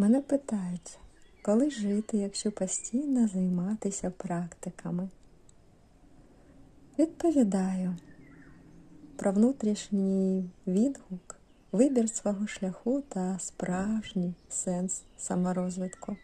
Мене питають, коли жити, якщо постійно займатися практиками? Відповідаю про внутрішній відгук, вибір свого шляху та справжній сенс саморозвитку.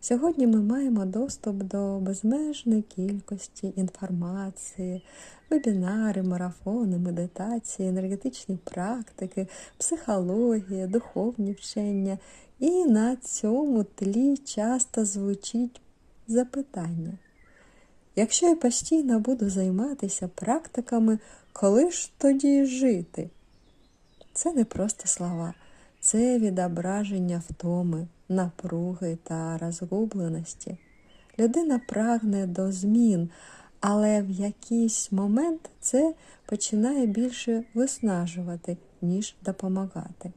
Сьогодні ми маємо доступ до безмежної кількості інформації, вебінари, марафони, медитації, енергетичні практики, психологія, духовні вчення. І на цьому тлі часто звучить запитання. Якщо я постійно буду займатися практиками, коли ж тоді жити? Це не просто слова, це відображення втоми, напруги та розгубленості. Людина прагне до змін, але в якийсь момент це починає більше виснажувати, ніж допомагати.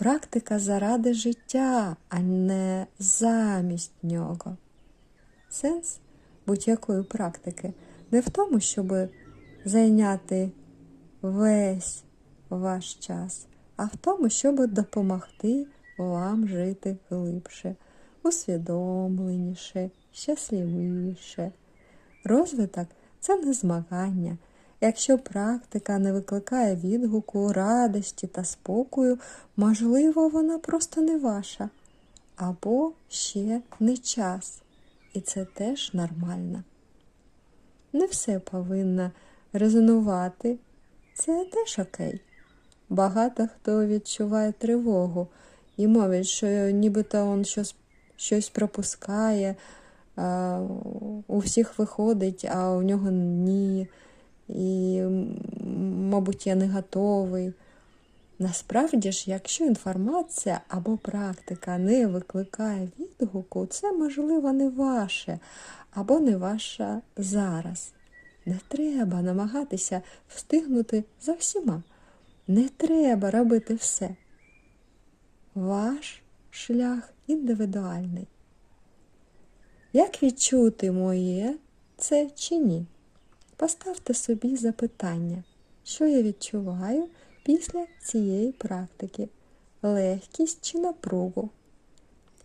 Практика заради життя, а не замість нього. Сенс будь-якої практики не в тому, щоб зайняти весь ваш час, а в тому, щоб допомогти вам жити глибше, усвідомленіше, щасливіше. Розвиток це не змагання. Якщо практика не викликає відгуку, радості та спокою, можливо, вона просто не ваша, або ще не час. І це теж нормально. Не все повинно резонувати, це теж окей. Багато хто відчуває тривогу і мовить, що нібито він щось, щось пропускає, а, у всіх виходить, а у нього ні. І, мабуть, я не готовий. Насправді ж, якщо інформація або практика не викликає відгуку, це, можливо, не ваше або не ваша зараз. Не треба намагатися встигнути за всіма. Не треба робити все. Ваш шлях індивідуальний. Як відчути моє це чи ні? Поставте собі запитання, що я відчуваю після цієї практики, легкість чи напругу.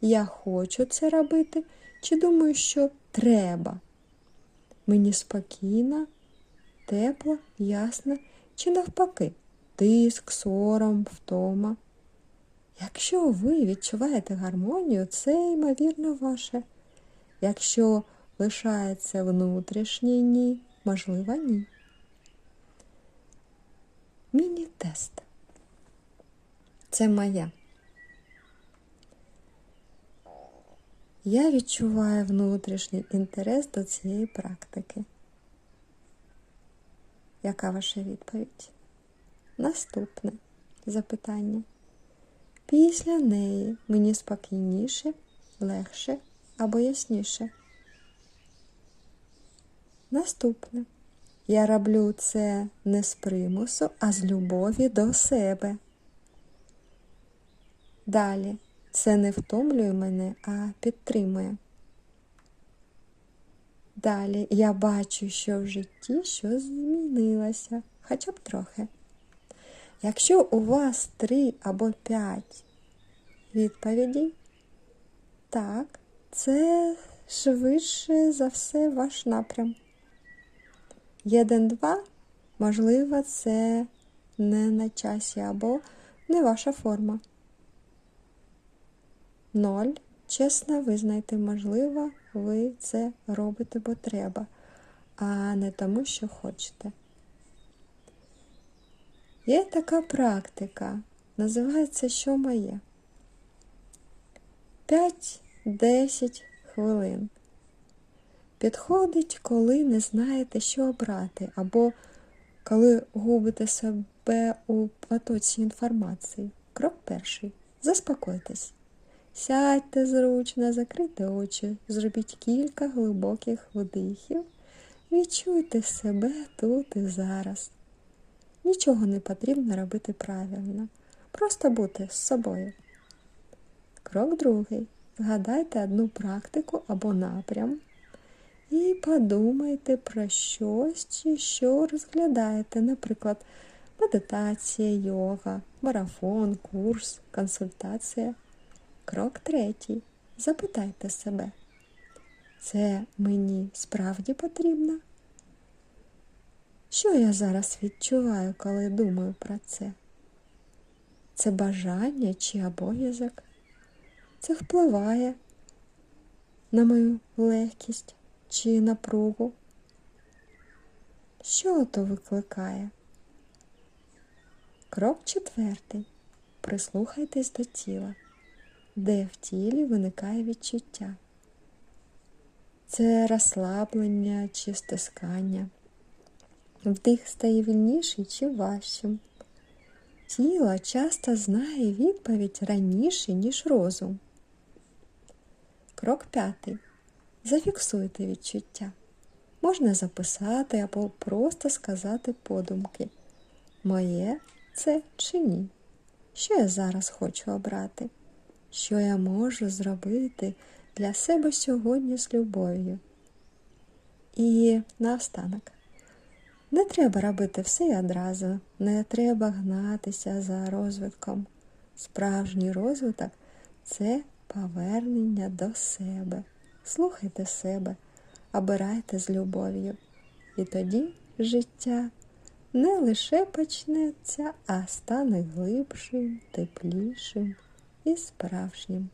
Я хочу це робити, чи думаю, що треба. Мені спокійно, тепло, ясно, чи навпаки, тиск, сором, втома. Якщо ви відчуваєте гармонію, це, ймовірно, ваше. Якщо лишається внутрішнє ні, можливо, ні. Міні-тест. Це моя. Я відчуваю внутрішній інтерес до цієї практики. Яка ваша відповідь? Наступне запитання. Після неї мені спокійніше, легше або ясніше. Наступне. Я роблю це не з примусу, а з любові до себе. Далі це не втомлює мене, а підтримує. Далі я бачу, що в житті щось змінилося, хоча б трохи. Якщо у вас три або п'ять відповідей, так, це швидше за все ваш напрям. Єдин-два, можливо, це не на часі або не ваша форма. Ноль. Чесно визнайте, можливо, ви це робите, бо треба, а не тому, що хочете. Є така практика, називається Що моє? 5-10 хвилин. Підходить, коли не знаєте, що обрати, або коли губите себе у потоці інформації. Крок перший. Заспокойтесь. Сядьте зручно, закрийте очі, зробіть кілька глибоких вдихів. Відчуйте себе тут і зараз. Нічого не потрібно робити правильно. Просто бути з собою. Крок другий. Згадайте одну практику або напрям. І подумайте про щось, чи що розглядаєте, наприклад, медитація, йога, марафон, курс, консультація Крок третій. Запитайте себе. Це мені справді потрібно? Що я зараз відчуваю, коли думаю про це? Це бажання чи обов'язок? Це впливає на мою легкість чи напругу? Що то викликає? Крок четвертий. Прислухайтесь до тіла, де в тілі виникає відчуття. Це розслаблення чи стискання. Вдих стає вільніший чи важчим. Тіло часто знає відповідь раніше, ніж розум. Крок п'ятий. Зафіксуйте відчуття. Можна записати або просто сказати подумки. Моє це чи ні? Що я зараз хочу обрати? Що я можу зробити для себе сьогодні з любов'ю? І наостанок. Не треба робити все одразу, не треба гнатися за розвитком. Справжній розвиток це повернення до себе. Слухайте себе, обирайте з любов'ю. І тоді життя не лише почнеться, а стане глибшим, теплішим і справжнім.